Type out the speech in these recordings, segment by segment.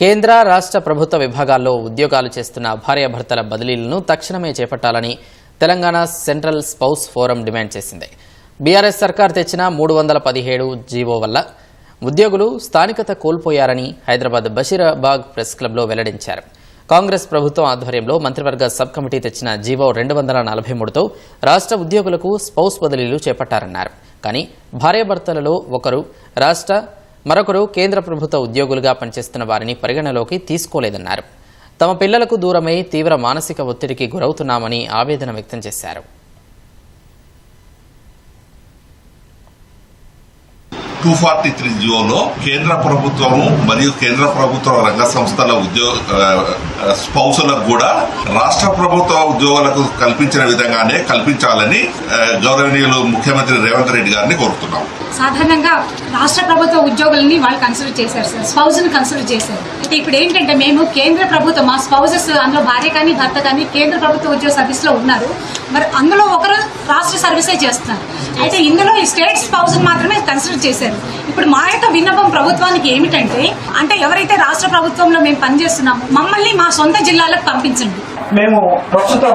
కేంద్ర రాష్ట్ర ప్రభుత్వ విభాగాల్లో ఉద్యోగాలు చేస్తున్న భార్యాభర్తల బదిలీలను తక్షణమే చేపట్టాలని Telangana central spouse forum demand చేసింది. బీఆర్ఎస్ సర్కార్ తెచ్చిన మూడు వందల పదిహేడు జీవో వల్ల ఉద్యోగులు స్థానికత కోల్పోయారని హైదరాబాద్ బషీరాబాగ్ ప్రెస్ క్లబ్లో వెల్లడించారు. కాంగ్రెస్ ప్రభుత్వం ఆధ్వర్యంలో మంత్రివర్గ సబ్ కమిటీ తెచ్చిన జీవో రెండు వందల నలభై మూడుతో రాష్ట్ర ఉద్యోగులకు స్పౌస్ బదిలీలు చేపట్టారన్నారు. కానీ భార్యాభర్తలలో ఒకరు రాష్ట్ర మరొకరు కేంద్ర ప్రభుత్వ ఉద్యోగులుగా పనిచేస్తున్న వారిని పరిగణలోకి తీసుకోలేదన్నారు. తమ పిల్లలకు దూరమై తీవ్ర మానసిక ఒత్తిడికి గురవుతున్నామని ఆవేదన వ్యక్తం చేశారు. టూ ఫార్టీ త్రీ జియోలో కేంద్ర ప్రభుత్వము మరియు కేంద్ర ప్రభుత్వ రంగ సంస్థల ఉద్యోగ స్పౌసులకు కూడా రాష్ట్ర ప్రభుత్వ ఉద్యోగులకు కల్పించిన విధంగానే కల్పించాలని గౌరవనీయులు ముఖ్యమంత్రి రేవంత్ రెడ్డి గారిని కోరుతున్నాం. సాధారణంగా రాష్ట్ర ప్రభుత్వ ఉద్యోగులని వాళ్ళు కన్సిడర్ చేశారు సార్ స్పౌజ్ని కన్సిడర్ చేశారు. అయితే ఇప్పుడు ఏంటంటే మేము కేంద్ర ప్రభుత్వం మా స్పౌజెస్ అందులో భార్య కానీ భర్త కానీ కేంద్ర ప్రభుత్వ ఉద్యోగ సర్వీస్లో ఉన్నారు. మరి అందులో ఒకరు రాష్ట్ర సర్వీసే చేస్తున్నారు. అయితే ఇందులో ఈ స్టేట్ స్పౌజ్ మాత్రమే కన్సిడర్ చేశారు. ఇప్పుడు మా యొక్క విన్నపం ప్రభుత్వానికి ఏమిటంటే అంటే ఎవరైతే రాష్ట్ర ప్రభుత్వంలో మేము పనిచేస్తున్నామో మమ్మల్ని మా సొంత జిల్లాలకు పంపించండి. మేము ప్రస్తుతం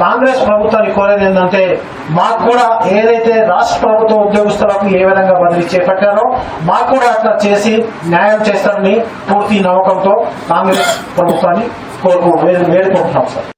కాంగ్రెస్ ప్రభుత్వాన్ని కోరేది ఏంటంటే మాకు కూడా ఏదైతే రాష్ట్ర ప్రభుత్వ ఉద్యోగస్తులకు ఏ విధంగా బదిలీ చేపట్టారో మాకు కూడా అట్లా చేసి న్యాయం చేస్తారని పూర్తి నమ్మకంతో కాంగ్రెస్ ప్రభుత్వాన్ని కోరుకుంటున్నాం వేడుకుంటున్నాం సార్.